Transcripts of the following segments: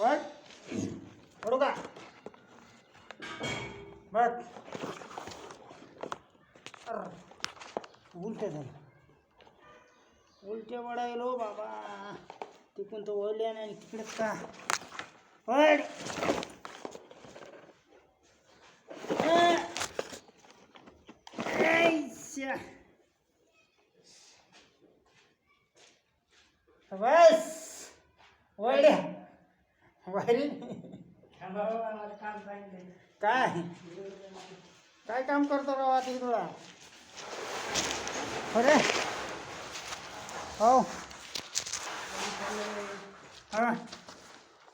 बघ पडू का? बघ. अर्र. उलटे झालं उलटे वडायलो हो बाबा. तिकून तर वळले नाही तिकडेच का? पड. बस. वळल्या. वारी काय? काय काम करतो राव आता तुला अरे. हो. हा.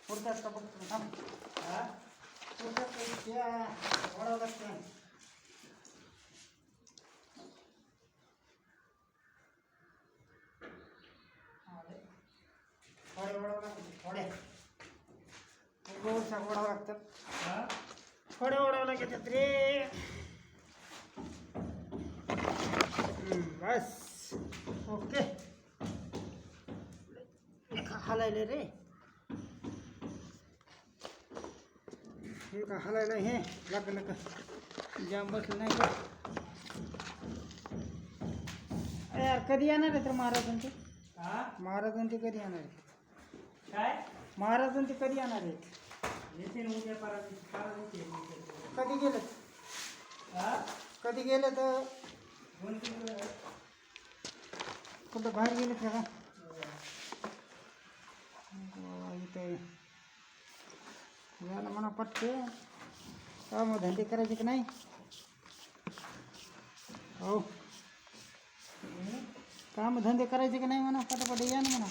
पुढच्याच का बघतो थांब पुढच्याच थोडे वळावं लागतात रे हम्म, बस। ओके। हलायले रे। हे हलायला हे। लागलं जाम बसलं नाही का अरे यार कधी येणार आहे तर महाराजांचे महाराजांचे कधी येणार आहे काय? महाराजांचे कधी येणार आहेत ना उद्या परत परत येते. कधी गेलं हा? कधी गेलं तर दोन तीन वेळा. कुठं बाहेर गेलं का? बाबा, इथं. झालं म्हणा पटके काम धंदे करायचे की नाही? हो? काम धंदे करायचे की नाही म्हणा? पटापट या ना म्हणा.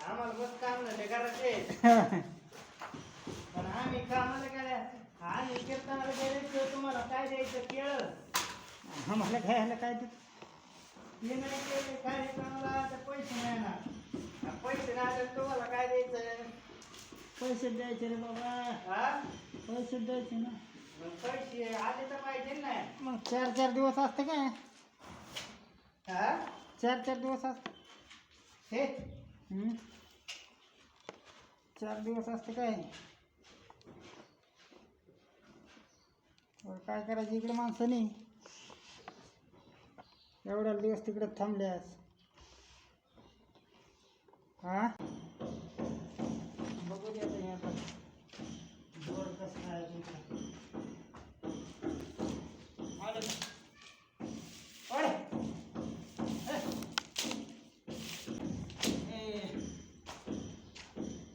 आम्हाला बस काम झाले करायचे पण आम्ही कामाला काय आम्ही कीर्तनाला गेले तर तुम्हाला काय द्यायचं केळ आम्हाला घ्यायला काय ते? हे नाही केले कार्यक्रमाला तर पैसे नाही ना पैसे नाही तर तुम्हाला काय द्यायचं पैसे द्यायचे रे बाबा. हा पैसे द्यायचे ना मग पैसे आले तर पाहिजे ना. मग चार चार दिवस असते काय? हा? चार चार दिवस असते. हे. चार दिवस असते काय? काय करायचं? इकडे माणसं नाही. एवढ्या दिवस तिकडे थांबल्यास. हा?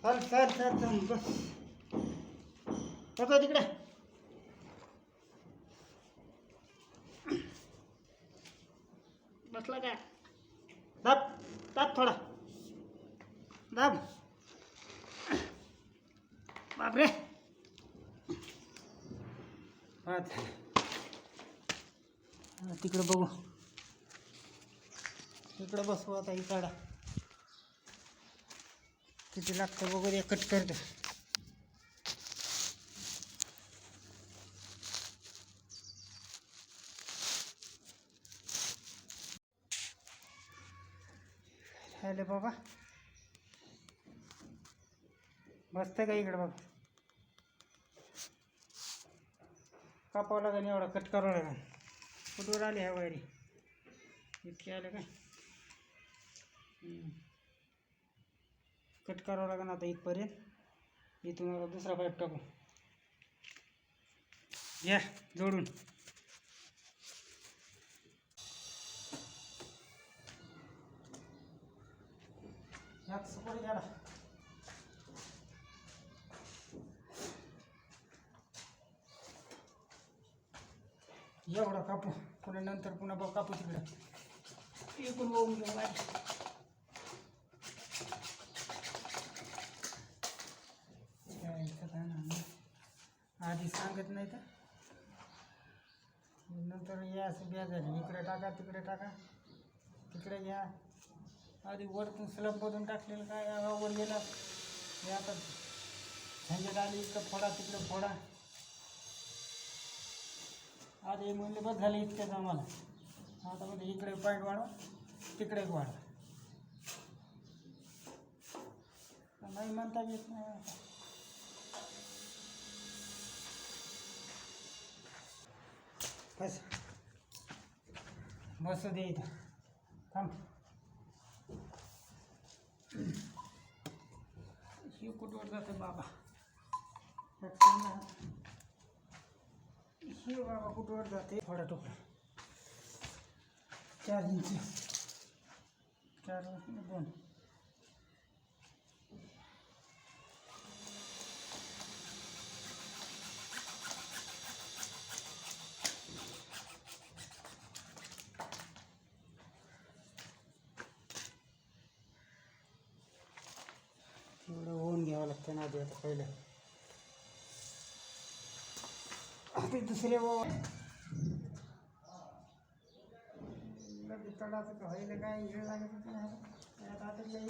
चल चल चल चल बस. बघा तिकडे. बसला काय? दाब दाब थोडा. दाब. बापरे. तिकडे बघू. इकडे बसू आता इकडं. किती लागतं दे कट करतो हॅलो बाबा। बसतं का इकडे बघ कापावं लागेल एवढा कट करावं लागेल कुठवर आले ह्या वायरी इतके आले काय कट करावं लागेल आता इथपर्यंत. इथून दुसरा पाईप टाकू. या, जोडून. घ्या एवढा कापू. पुन्हा नंतर पुन्हा कापू तिकडे. इकडून बघून बाहेर. यायचं काय नाही. आधी सांगत नाही तर. नंतर या असं ब्या इकडे टाका, तिकडे टाका. तिकडे घ्या आधी वरतून स्लबमधून टाकलेलं काय? या वर गेला. हे आता झंझट आली इकडं फोडा, तिकडं फोडा. आधी म्हणले, बस झाले इतक्याच आम्हाला. आता मध्ये इकडे पॉईंट वाढवा, तिकडे वाढवा. नाही म्हणता येत नाही बस। बसू दे इथं थांब ही कुठवर जाते बाबा। हे। बाबा कुठवर जाते थोडा तुकडा चार इंच। चार दोन एवढं लागतं ना आधी आता पहिलं ते दुसरे बाबा लगेच तडाचं का व्हायला काय वेळ लागत होती ना त्यात आता काही